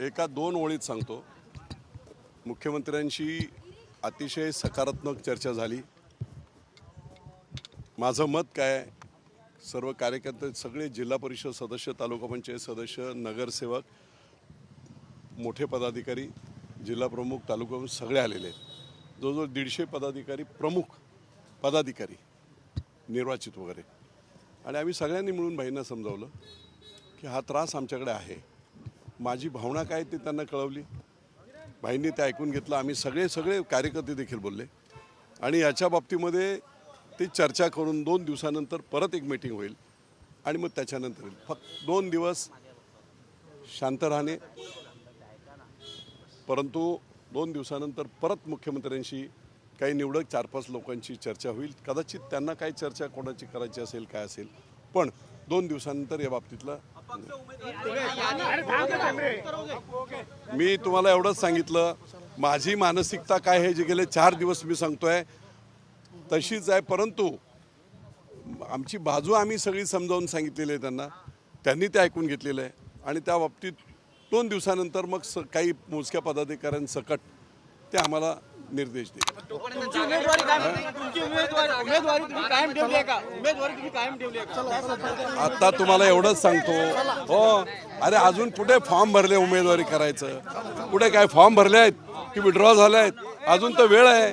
एका दोन ओळीत सांगतो. मुख्यमंत्र्यांशी अतिशय सकारात्मक चर्चा झाली. माझं मत काय सर्व कार्यकर्ते सगळे जिल्हा परिषद सदस्य तालुका पंचायत सदस्य नगरसेवक मोठे पदाधिकारी जिल्हा प्रमुख तालुका सगळे आलेले आहेत. जवळजवळ दीडशे पदाधिकारी प्रमुख पदाधिकारी निर्वाचित वगैरे. आणि आम्ही सगळ्यांनी मिळून भाईंना समजावलं की हा त्रास आमच्याकडे आहे. माझी भावना काय ते त्यांना कळवली. भाईंनी ते ऐकून घेतलं. आम्ही सगळे सगळे कार्यकर्ते देखील बोलले. आणि याच्या बाबतीमध्ये ते चर्चा करून दोन दिवसानंतर परत एक मीटिंग होईल. आणि मग त्याच्यानंतर येईल. फक्त दोन दिवस शांत राहणे. परंतु दोन दिवसानंतर परत मुख्यमंत्र्यांशी काही निवडक चार पाच लोकांची चर्चा होईल. कदाचित त्यांना काय चर्चा कोणाची करायची असेल काय असेल. पण दोन दिवसानंतर या बाबतीतलं मी तुम्हाला एवढंच सांगितलं माझी मानसिकता काय आहे जे गेले चार दिवस मी सांगतोय तशीच आहे. परंतु आमची बाजू आम्ही सगळी समजावून सांगितलेली आहे त्यांना. त्यांनी ते ऐकून घेतलेलं आहे. आणि त्या बाबतीत दोन दिवसानंतर मग स काही मोजक्या पदाधिकाऱ्यांसकट ते आम्हाला निर्देश देईल. तुमची उमेदवारी काय तुमची उमेदवारी उमेदवारी तुम्ही कायम ठेवली आहे का? उमेदवारी तुम्ही कायम ठेवली आहे का? आता तुम्हाला एवढंच सांगतो. हो. अरे अजून कुठे फॉर्म भरले उमेदवारी करायचं? कुठे काय फॉर्म भरले आहेत? की विड्रॉ झाले आहेत? अजून तर वेळ आहे.